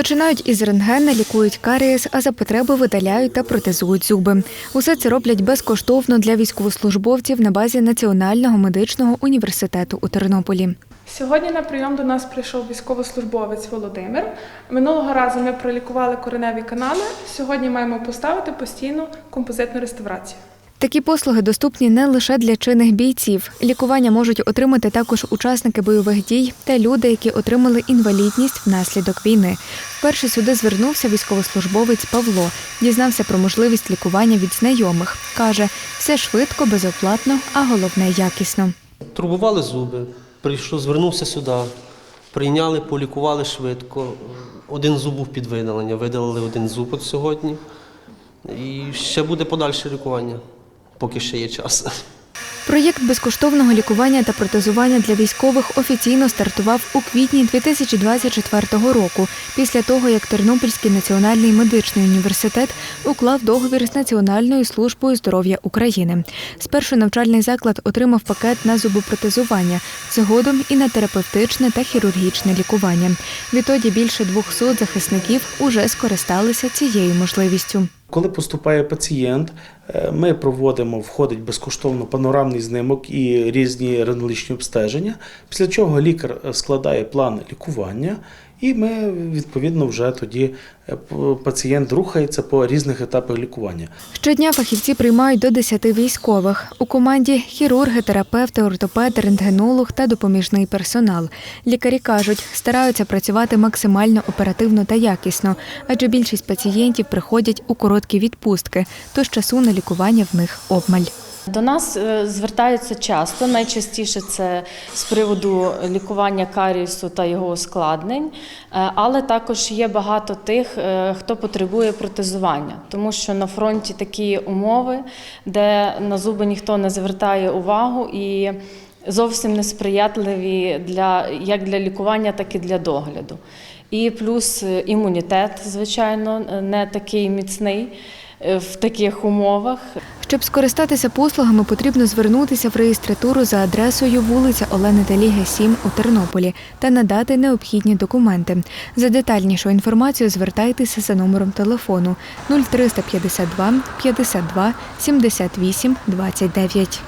Починають із рентгена, лікують карієс, а за потреби видаляють та протезують зуби. Усе це роблять безкоштовно для військовослужбовців на базі Національного медичного університету у Тернополі. Сьогодні на прийом до нас прийшов військовослужбовець Володимир. Минулого разу ми пролікували кореневі канали. Сьогодні маємо поставити постійну композитну реставрацію. Такі послуги доступні не лише для чинних бійців. Лікування можуть отримати також учасники бойових дій та люди, які отримали інвалідність внаслідок війни. Вперше сюди звернувся військовослужбовець Павло. Дізнався про можливість лікування від знайомих. Каже, все швидко, безоплатно, а головне якісно. Турбували зуби, прийшов, звернувся сюди, прийняли, полікували швидко. Один зуб був під видалення, видалили один зуб от сьогодні. І ще буде подальше лікування, поки ще є час. Проєкт безкоштовного лікування та протезування для військових офіційно стартував у квітні 2024 року, після того як Тернопільський національний медичний університет уклав договір з Національною службою здоров'я України. Спершу навчальний заклад отримав пакет на зубопротезування, згодом і на терапевтичне та хірургічне лікування. Відтоді більше 200 захисників уже скористалися цією можливістю. Коли поступає пацієнт, е, ми проводимо, входить безкоштовно панорамний знимок і різні рентгенологічні обстеження, після чого лікар е, складає план лікування, і ми відповідно вже тоді е, пацієнт рухається по різних етапах лікування. Щодня фахівці приймають до 10 військових. У команді хірурги, терапевти, ортопеди, рентгенолог та допоміжний персонал. Лікарі кажуть, стараються працювати максимально оперативно та якісно, адже більшість пацієнтів приходять у короткі відпустки, тож часу на лікування в них обмаль. До нас е, звертаються часто. Найчастіше це з приводу лікування карієсу та його ускладнень, Е, але також є багато тих, е, хто потребує протезування, тому що на фронті такі умови, де на зуби ніхто не звертає увагу і зовсім несприятливі для як для лікування, так і для догляду. І плюс імунітет, звичайно, не такий міцний в таких умовах. Щоб скористатися послугами, потрібно звернутися в реєстратуру за адресою вулиця Олени Таліги, 7 у Тернополі та надати необхідні документи. За детальнішу інформацію звертайтеся за номером телефону 0352 52 78 29.